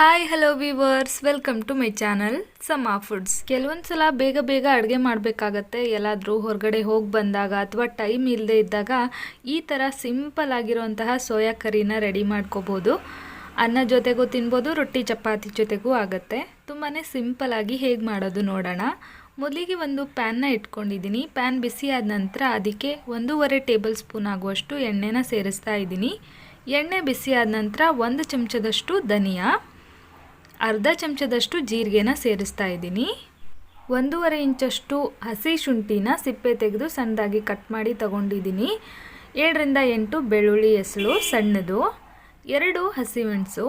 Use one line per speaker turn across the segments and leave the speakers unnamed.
Hi hello viewers welcome to my channel Sama foods ಕೆಲವೊಂದು ಸಲ ಬೇಗ ಬೇಗ ಅಡುಗೆ ಮಾಡಬೇಕಾಗತ್ತೆ. ಎಲ್ಲಾದರೂ ಹೊರಗಡೆ ಹೋಗಿ ಬಂದಾಗ ಅಥವಾ ಟೈಮ್ ಇಲ್ಲದೆ ಇದ್ದಾಗ ಈ ಥರ ಸಿಂಪಲ್ ಆಗಿರುವಂತಹ ಸೋಯಾ ಕರಿನ ರೆಡಿ ಮಾಡ್ಕೋಬೋದು. ಅನ್ನ ಜೊತೆಗೂ ತಿನ್ಬೋದು, ರೊಟ್ಟಿ, ಚಪಾತಿ ಜೊತೆಗೂ ಆಗುತ್ತೆ. ತುಂಬಾ ಸಿಂಪಲ್ ಆಗಿ ಹೇಗೆ ಮಾಡೋದು ನೋಡೋಣ. ಮೊದಲಿಗೆ ಒಂದು ಪ್ಯಾನ್ನ ಇಟ್ಕೊಂಡಿದ್ದೀನಿ. ಪ್ಯಾನ್ ಬಿಸಿ ಆದ ನಂತರ ಅದಕ್ಕೆ ಒಂದೂವರೆ ಟೇಬಲ್ ಸ್ಪೂನ್ ಆಗುವಷ್ಟು ಎಣ್ಣೆನ ಸೇರಿಸ್ತಾ ಇದ್ದೀನಿ. ಎಣ್ಣೆ ಬಿಸಿ ಆದ ನಂತರ ಒಂದು ಚಮಚದಷ್ಟು ಧನಿಯಾ. ಅರ್ಧ ಚಮಚದಷ್ಟು ಜೀರಿಗೆನ ಸೇರಿಸ್ತಾ ಇದ್ದೀನಿ. ಒಂದೂವರೆ ಇಂಚಷ್ಟು ಹಸಿ ಶುಂಠಿನ ಸಿಪ್ಪೆ ತೆಗೆದು ಸಣ್ಣದಾಗಿ ಕಟ್ ಮಾಡಿ ತಗೊಂಡಿದ್ದೀನಿ. ಏಳರಿಂದ ಎಂಟು ಬೆಳ್ಳುಳ್ಳಿ ಹೆಸಳು ಸಣ್ಣದು, ಎರಡು ಹಸಿಮೆಣಸು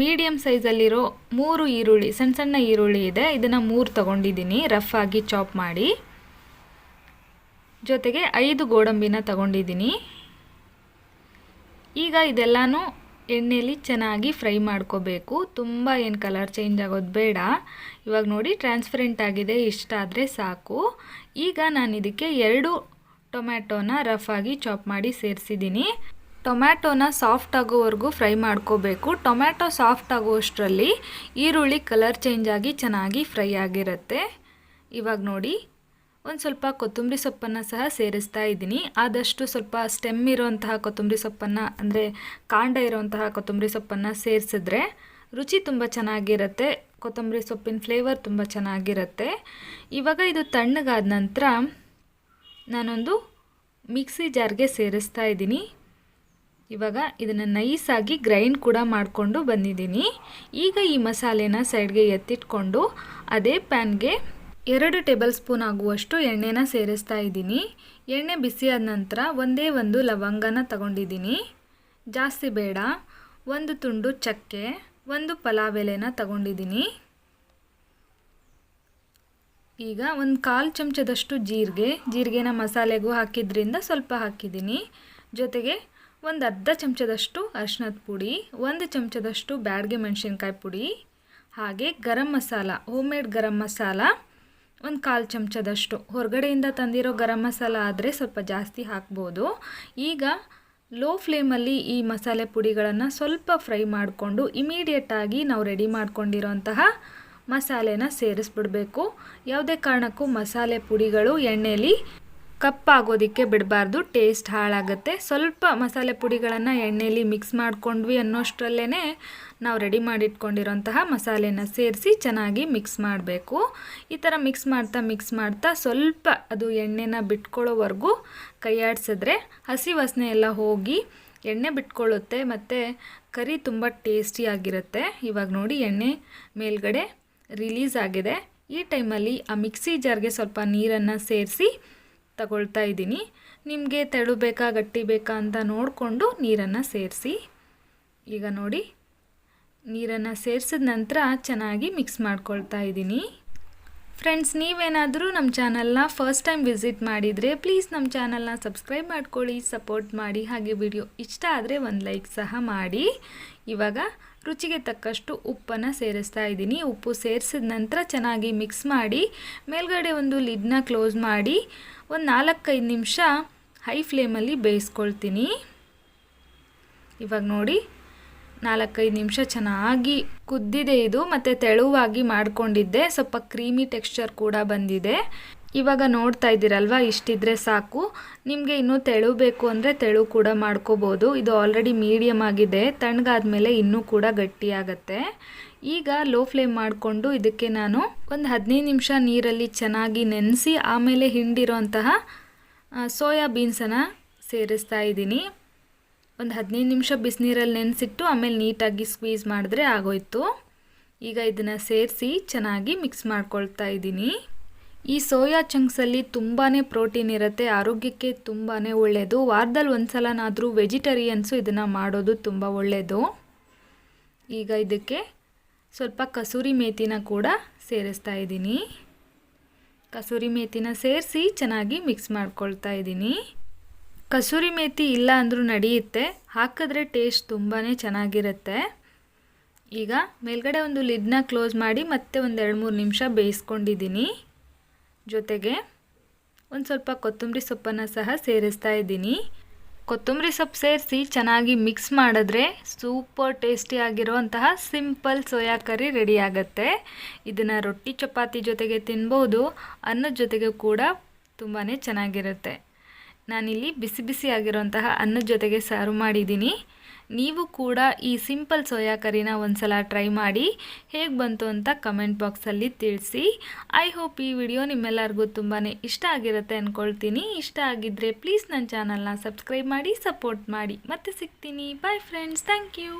ಮೀಡಿಯಮ್ ಸೈಜಲ್ಲಿರೋ ಮೂರು ಈರುಳ್ಳಿ, ಸಣ್ಣ ಸಣ್ಣ ಈರುಳ್ಳಿ ಇದೆ, ಇದನ್ನು ಮೂರು ತಗೊಂಡಿದ್ದೀನಿ ರಫ್ ಆಗಿ ಚಾಪ್ ಮಾಡಿ. ಜೊತೆಗೆ ಐದು ಗೋಡಂಬಿನ ತಗೊಂಡಿದ್ದೀನಿ. ಈಗ ಇದೆಲ್ಲನೂ ಎಣ್ಣೆಯಲ್ಲಿ ಚೆನ್ನಾಗಿ ಫ್ರೈ ಮಾಡ್ಕೋಬೇಕು. ತುಂಬ ಏನು ಕಲರ್ ಚೇಂಜ್ ಆಗೋದು ಬೇಡ. ಇವಾಗ ನೋಡಿ ಟ್ರಾನ್ಸ್ಪರೆಂಟ್ ಆಗಿದೆ, ಇಷ್ಟ ಆದರೆ ಸಾಕು. ಈಗ ನಾನು ಇದಕ್ಕೆ ಎರಡು ಟೊಮ್ಯಾಟೋನ ರಫ್ ಆಗಿ ಚಾಪ್ ಮಾಡಿ ಸೇರಿಸಿದ್ದೀನಿ ಟೊಮ್ಯಾಟೋನ ಸಾಫ್ಟ್ ಆಗೋವರೆಗೂ ಫ್ರೈ ಮಾಡ್ಕೋಬೇಕು. ಟೊಮ್ಯಾಟೊ ಸಾಫ್ಟ್ ಆಗುವಷ್ಟರಲ್ಲಿ ಈರುಳ್ಳಿ ಕಲರ್ ಚೇಂಜ್ ಆಗಿ ಚೆನ್ನಾಗಿ ಫ್ರೈ ಆಗಿರುತ್ತೆ. ಇವಾಗ ನೋಡಿ ಒಂದು ಸ್ವಲ್ಪ ಕೊತ್ತಂಬರಿ ಸೊಪ್ಪನ್ನು ಸಹ ಸೇರಿಸ್ತಾ ಇದ್ದೀನಿ. ಆದಷ್ಟು ಸ್ವಲ್ಪ ಸ್ಟೆಮ್ ಇರುವಂತಹ ಕೊತ್ತಂಬರಿ ಸೊಪ್ಪನ್ನು, ಅಂದರೆ ಕಾಂಡ ಇರುವಂತಹ ಕೊತ್ತಂಬರಿ ಸೊಪ್ಪನ್ನು ಸೇರಿಸಿದ್ರೆ ರುಚಿ ತುಂಬ ಚೆನ್ನಾಗಿರುತ್ತೆ. ಕೊತ್ತಂಬರಿ ಸೊಪ್ಪಿನ ಫ್ಲೇವರ್ ತುಂಬ ಚೆನ್ನಾಗಿರುತ್ತೆ. ಇವಾಗ ಇದು ತಣ್ಣಗಾದ ನಂತರ ನಾನೊಂದು ಮಿಕ್ಸಿ ಜಾರ್ಗೆ ಸೇರಿಸ್ತಾ ಇದ್ದೀನಿ. ಇವಾಗ ಇದನ್ನು ನೈಸಾಗಿ ಗ್ರೈಂಡ್ ಕೂಡ ಮಾಡಿಕೊಂಡು ಬಂದಿದ್ದೀನಿ. ಈಗ ಈ ಮಸಾಲೆನ ಸೈಡ್ಗೆ ಎತ್ತಿಟ್ಕೊಂಡು ಅದೇ ಪ್ಯಾನ್ಗೆ ಎರಡು ಟೇಬಲ್ ಸ್ಪೂನ್ ಆಗುವಷ್ಟು ಎಣ್ಣೆನ ಸೇರಿಸ್ತಾ ಇದ್ದೀನಿ. ಎಣ್ಣೆ ಬಿಸಿಯಾದ ನಂತರ ಒಂದೇ ಒಂದು ಲವಂಗನ ತಗೊಂಡಿದ್ದೀನಿ. ಜಾಸ್ತಿ ಬೇಡ. ಒಂದು ತುಂಡು ಚಕ್ಕೆ, ಒಂದು ಪಲಾವ್ ಎಲೆನ ತಗೊಂಡಿದ್ದೀನಿ. ಈಗ ಒಂದು ಕಾಲು ಚಮಚದಷ್ಟು ಜೀರಿಗೆ, ಜೀರಿಗೆನ ಮಸಾಲೆಗೂ ಹಾಕಿದ್ರಿಂದ ಸ್ವಲ್ಪ ಹಾಕಿದ್ದೀನಿ. ಜೊತೆಗೆ ಒಂದು ಅರ್ಧ ಚಮಚದಷ್ಟು ಅರ್ಶಿನದ ಪುಡಿ, ಒಂದು ಚಮಚದಷ್ಟು ಬ್ಯಾಡ್ಗೆ ಮೆಣಸಿನ್ಕಾಯಿ ಪುಡಿ, ಹಾಗೆ ಗರಂ ಮಸಾಲ ಹೋಮ್ ಮೇಡ್ ಗರಂ ಮಸಾಲ ಒಂದು ಕಾಲು ಚಮಚದಷ್ಟು. ಹೊರಗಡೆಯಿಂದ ತಂದಿರೋ ಗರಂ ಮಸಾಲ ಆದರೆ ಸ್ವಲ್ಪ ಜಾಸ್ತಿ ಹಾಕ್ಬೋದು. ಈಗ ಲೋ ಫ್ಲೇಮಲ್ಲಿ ಈ ಮಸಾಲೆ ಪುಡಿಗಳನ್ನು ಸ್ವಲ್ಪ ಫ್ರೈ ಮಾಡಿಕೊಂಡು ಇಮಿಡಿಯೇಟಾಗಿ ನಾವು ರೆಡಿ ಮಾಡ್ಕೊಂಡಿರೋಂತಹ ಮಸಾಲೆನ ಸೇರಿಸ್ಬಿಡಬೇಕು. ಯಾವುದೇ ಕಾರಣಕ್ಕೂ ಮಸಾಲೆ ಪುಡಿಗಳು ಎಣ್ಣೆಯಲ್ಲಿ ಕಪ್ಪಾಗೋದಕ್ಕೆ ಬಿಡಬಾರ್ದು, ಟೇಸ್ಟ್ ಹಾಳಾಗುತ್ತೆ. ಸ್ವಲ್ಪ ಮಸಾಲೆ ಪುಡಿಗಳನ್ನು ಎಣ್ಣೆಯಲ್ಲಿ ಮಿಕ್ಸ್ ಮಾಡ್ಕೊಂಡ್ವಿ ಅನ್ನೋಷ್ಟರಲ್ಲೇ ನಾವು ರೆಡಿ ಮಾಡಿಟ್ಕೊಂಡಿರೋಂತಹ ಮಸಾಲೆನ ಸೇರಿಸಿ ಚೆನ್ನಾಗಿ ಮಿಕ್ಸ್ ಮಾಡಬೇಕು. ಈ ಥರ ಮಿಕ್ಸ್ ಮಾಡ್ತಾ ಮಿಕ್ಸ್ ಮಾಡ್ತಾ ಸ್ವಲ್ಪ ಅದು ಎಣ್ಣೆನ ಬಿಟ್ಕೊಳ್ಳೋವರೆಗೂ ಕೈಯಾಡಿಸಿದ್ರೆ ಹಸಿ ವಾಸನೆ ಎಲ್ಲ ಹೋಗಿ ಎಣ್ಣೆ ಬಿಟ್ಕೊಳ್ಳುತ್ತೆ ಮತ್ತು ಕರಿ ತುಂಬ ಟೇಸ್ಟಿಯಾಗಿರುತ್ತೆ ಇವಾಗ ನೋಡಿ ಎಣ್ಣೆ ಮೇಲ್ಗಡೆ ರಿಲೀಸ್ ಆಗಿದೆ. ಈ ಟೈಮಲ್ಲಿ ಆ ಮಿಕ್ಸಿ ಜಾರ್ಗೆ ಸ್ವಲ್ಪ ನೀರನ್ನು ಸೇರಿಸಿ ತಗೊಳ್ತಾ ಇದ್ದೀನಿ. ನಿಮಗೆ ತೆಳು ಬೇಕಾ, ಗಟ್ಟಿ ಬೇಕಾ ಅಂತ ನೋಡಿಕೊಂಡು ನೀರನ್ನು ಸೇರಿಸಿ. ಈಗ ನೋಡಿ, ನೀರನ್ನು ಸೇರಿಸಿದ ನಂತರ ಚೆನ್ನಾಗಿ ಮಿಕ್ಸ್ ಮಾಡ್ಕೊಳ್ತಾ ಇದ್ದೀನಿ. ಫ್ರೆಂಡ್ಸ್ ನೀವೇನಾದರೂ ನಮ್ಮ ಚಾನಲ್ನ ಫಸ್ಟ್ ಟೈಮ್ ವಿಸಿಟ್ ಮಾಡಿದರೆ ಪ್ಲೀಸ್ ನಮ್ಮ ಚಾನಲ್ನ ಸಬ್ಸ್ಕ್ರೈಬ್ ಮಾಡ್ಕೊಳ್ಳಿ ಸಪೋರ್ಟ್ ಮಾಡಿ. ಹಾಗೆ ವಿಡಿಯೋ ಇಷ್ಟ ಆದರೆ ಒಂದು ಲೈಕ್ ಸಹ ಮಾಡಿ. ಇವಾಗ ರುಚಿಗೆ ತಕ್ಕಷ್ಟು ಉಪ್ಪನ್ನು ಸೇರಿಸ್ತಾ ಇದ್ದೀನಿ. ಉಪ್ಪು ಸೇರಿಸಿದ ನಂತರ ಚೆನ್ನಾಗಿ ಮಿಕ್ಸ್ ಮಾಡಿ, ಮೇಲ್ಗಡೆ ಒಂದು ಲಿಡ್ನ ಕ್ಲೋಸ್ ಮಾಡಿ, ಒಂದು ನಾಲ್ಕೈದು ನಿಮಿಷ ಹೈ ಫ್ಲೇಮಲ್ಲಿ ಬೇಯಿಸ್ಕೊಳ್ತೀನಿ. ಇವಾಗ ನೋಡಿ. ನಾಲ್ಕೈದು ನಿಮಿಷ ಚೆನ್ನಾಗಿ ಕುದ್ದಿದೆ ಇದು, ಮತ್ತು ತೆಳುವಾಗಿ ಮಾಡಿಕೊಂಡಿದ್ದೆ. ಸ್ವಲ್ಪ ಕ್ರೀಮಿ ಟೆಕ್ಸ್ಚರ್ ಕೂಡ ಬಂದಿದೆ. ಇವಾಗ ನೋಡ್ತಾ ಇದ್ದೀರಲ್ವ, ಇಷ್ಟಿದ್ರೆ ಸಾಕು. ನಿಮಗೆ ಇನ್ನೂ ತೆಳು ಬೇಕು ಅಂದರೆ ತೆಳು ಕೂಡ ಮಾಡ್ಕೋಬೋದು. ಇದು ಆಲ್ರೆಡಿ ಮೀಡಿಯಮ್ ಆಗಿದೆ. ತಣ್ಣಗಾದ್ಮೇಲೆ ಇನ್ನೂ ಕೂಡ ಗಟ್ಟಿಯಾಗತ್ತೆ. ಈಗ ಲೋ ಫ್ಲೇಮ್ ಮಾಡಿಕೊಂಡು ಇದಕ್ಕೆ ನಾನು ಒಂದು ಹದಿನೈದು ನಿಮಿಷ ನೀರಲ್ಲಿ ಚೆನ್ನಾಗಿ ನೆನೆಸಿ, ಆಮೇಲೆ ಹಿಂಡಿರೋಂತಹ ಸೋಯಾ ಬೀನ್ಸನ್ನು ಸೇರಿಸ್ತಾ ಇದ್ದೀನಿ. ಒಂದು ಹದಿನೈದು ನಿಮಿಷ ಬಿಸಿನೀರಲ್ಲಿ ನೆನೆಸಿಟ್ಟು ಆಮೇಲೆ ನೀಟಾಗಿ ಸ್ಕ್ವೀಸ್ ಮಾಡಿದ್ರೆ ಆಗೋಯ್ತು. ಈಗ ಇದನ್ನು ಸೇರಿಸಿ ಚೆನ್ನಾಗಿ ಮಿಕ್ಸ್ ಮಾಡ್ಕೊಳ್ತಾ ಇದ್ದೀನಿ. ಈ ಸೋಯಾ ಚಂಕ್ಸಲ್ಲಿ ತುಂಬಾ ಪ್ರೋಟೀನ್ ಇರುತ್ತೆ, ಆರೋಗ್ಯಕ್ಕೆ ತುಂಬಾ ಒಳ್ಳೆಯದು ವಾರದಲ್ಲಿ ಒಂದು ಸಲನಾದರೂ ವೆಜಿಟೇರಿಯನ್ಸು ಇದನ್ನು ಮಾಡೋದು ತುಂಬ ಒಳ್ಳೆಯದು ಈಗ ಇದಕ್ಕೆ ಸ್ವಲ್ಪ ಕಸೂರಿ ಮೇಥಿನ ಕೂಡ ಸೇರಿಸ್ತಾ ಇದ್ದೀನಿ. ಕಸೂರಿ ಮೇಥಿನ ಸೇರಿಸಿ ಚೆನ್ನಾಗಿ ಮಿಕ್ಸ್ ಮಾಡ್ಕೊಳ್ತಾ ಇದ್ದೀನಿ. ಕಸೂರಿ ಮೇಥಿ ಇಲ್ಲ ಅಂದರೂ ನಡೆಯುತ್ತೆ. ಹಾಕಿದ್ರೆ ಟೇಸ್ಟ್ ತುಂಬಾ ಚೆನ್ನಾಗಿರುತ್ತೆ. ಈಗ ಮೇಲ್ಗಡೆ ಒಂದು ಲಿಡ್ನ ಕ್ಲೋಸ್ ಮಾಡಿ ಮತ್ತೆ ಒಂದು ಎರಡು ಮೂರು ನಿಮಿಷ ಬೇಯಿಸ್ಕೊಂಡಿದ್ದೀನಿ. ಜೊತೆಗೆ ಒಂದು ಸ್ವಲ್ಪ ಕೊತ್ತಂಬರಿ ಸೊಪ್ಪನ್ನು ಸಹ ಸೇರಿಸ್ತಾ ಇದ್ದೀನಿ. ಕೊತ್ತಂಬರಿ ಸೊಪ್ಪು ಸೇರಿಸಿ ಚೆನ್ನಾಗಿ ಮಿಕ್ಸ್ ಮಾಡಿದ್ರೆ ಸೂಪರ್ ಟೇಸ್ಟಿ ಆಗಿರುವಂತಹ ಸಿಂಪಲ್ ಸೋಯಾ ಕರಿ ರೆಡಿ ಆಗುತ್ತೆ. ಇದನ್ನು ರೊಟ್ಟಿ ಚಪಾತಿ ಜೊತೆಗೆ ತಿನ್ಬೋದು. ಅನ್ನದ ಜೊತೆಗೆ ಕೂಡ ತುಂಬಾ ಚೆನ್ನಾಗಿರುತ್ತೆ. ನಾನಿಲ್ಲಿ ಬಿಸಿ ಬಿಸಿ ಆಗಿರುವಂತಹ ಅನ್ನದ ಜೊತೆಗೆ ಸರ್ವ್ ಮಾಡಿದ್ದೀನಿ. ನೀವು ಕೂಡ ಈ ಸಿಂಪಲ್ ಸೋಯಾ ಕರಿನ ಒಂದ್ಸಲ ಟ್ರೈ ಮಾಡಿ ಹೇಗೆ ಬಂತು ಅಂತ ಕಮೆಂಟ್ ಬಾಕ್ಸಲ್ಲಿ ತಿಳಿಸಿ. ಐ ಹೋಪ್ ಈ ವಿಡಿಯೋ ನಿಮ್ಮೆಲ್ಲರಿಗೂ ತುಂಬಾ ಇಷ್ಟ ಆಗಿರುತ್ತೆ ಅಂದ್ಕೊಳ್ತೀನಿ ಇಷ್ಟ ಆಗಿದ್ದರೆ ಪ್ಲೀಸ್ ನನ್ನ ಚಾನಲ್ನ ಸಬ್ಸ್ಕ್ರೈಬ್ ಮಾಡಿ, ಸಪೋರ್ಟ್ ಮಾಡಿ. ಮತ್ತೆ ಸಿಗ್ತೀನಿ. Bye friends thank you